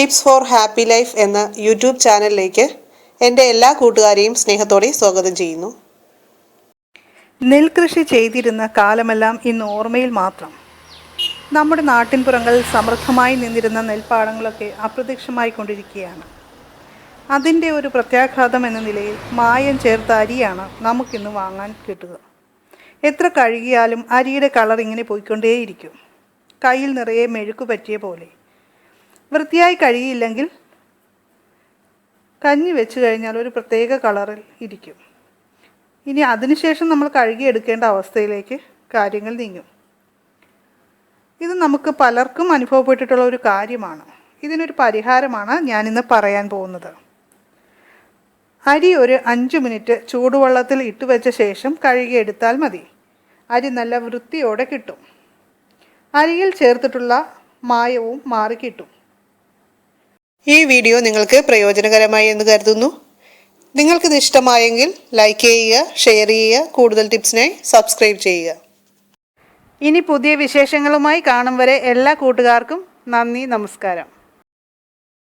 Tips for happy life എന്ന YouTube ചാനലിലേക്ക് എന്റെ എല്ലാ കൂട്ടുകാരെയും സ്നേഹത്തോടെ സ്വാഗതം ചെയ്യുന്നു. നെൽകൃഷി ചെയ്തിരുന്ന കാലമെല്ലാം ഇന്ന് ഓർമ്മയിൽ മാത്രം. നമ്മുടെ നാട്ടിൻപുറങ്ങളിൽ സമൃദ്ധമായി നിന്നിരുന്ന നെൽപ്പാടങ്ങളൊക്കെ അപ്രത്യക്ഷമായി കൊണ്ടിരിക്കുകയാണ്. അതിന്റെ ഒരു പ്രത്യാഘാതം എന്ന നിലയിൽ മായം ചേർത്ത അരിയാണ് നമുക്കിന്ന് വാങ്ങാൻ കിട്ടുക. എത്ര കഴുകിയാലും അരിയുടെ കളർ ഇങ്ങനെ പോയിക്കൊണ്ടേയിരിക്കും. കയ്യിൽ നിറയെ മെഴുക്ക് പറ്റിയ പോലെ. വൃത്തിയായി കഴിയില്ലെങ്കിൽ കഞ്ഞി വെച്ച് കഴിഞ്ഞാൽ ഒരു പ്രത്യേക കളറിൽ ഇരിക്കും. ഇനി അതിനുശേഷം നമ്മൾ കഴുകിയെടുക്കേണ്ട അവസ്ഥയിലേക്ക് കാര്യങ്ങൾ നീങ്ങും. ഇത് നമുക്ക് പലർക്കും അനുഭവപ്പെട്ടിട്ടുള്ള ഒരു കാര്യമാണ്. ഇതിനൊരു പരിഹാരമാണ് ഞാനിന്ന് പറയാൻ പോകുന്നത്. അരി ഒരു അഞ്ച് മിനിറ്റ് ചൂടുവെള്ളത്തിൽ ഇട്ട് വെച്ച ശേഷം കഴുകിയെടുത്താൽ മതി. അരി നല്ല വൃത്തിയോടെ കിട്ടും. അരിയിൽ ചേർത്തിട്ടുള്ള മായവും മാറിക്കിട്ടും. ഈ വീഡിയോ നിങ്ങൾക്ക് പ്രയോജനകരമായി എന്ന് കരുതുന്നു. നിങ്ങൾക്കിത് ഇഷ്ടമായെങ്കിൽ ലൈക്ക് ചെയ്യുക ഷെയർ ചെയ്യുക കൂടുതൽ ടിപ്സിനായി സബ്സ്ക്രൈബ് ചെയ്യുക. ഇനി പുതിയ വിശേഷങ്ങളുമായി കാണും വരെ എല്ലാ കൂട്ടുകാർക്കും നന്ദി നമസ്കാരം.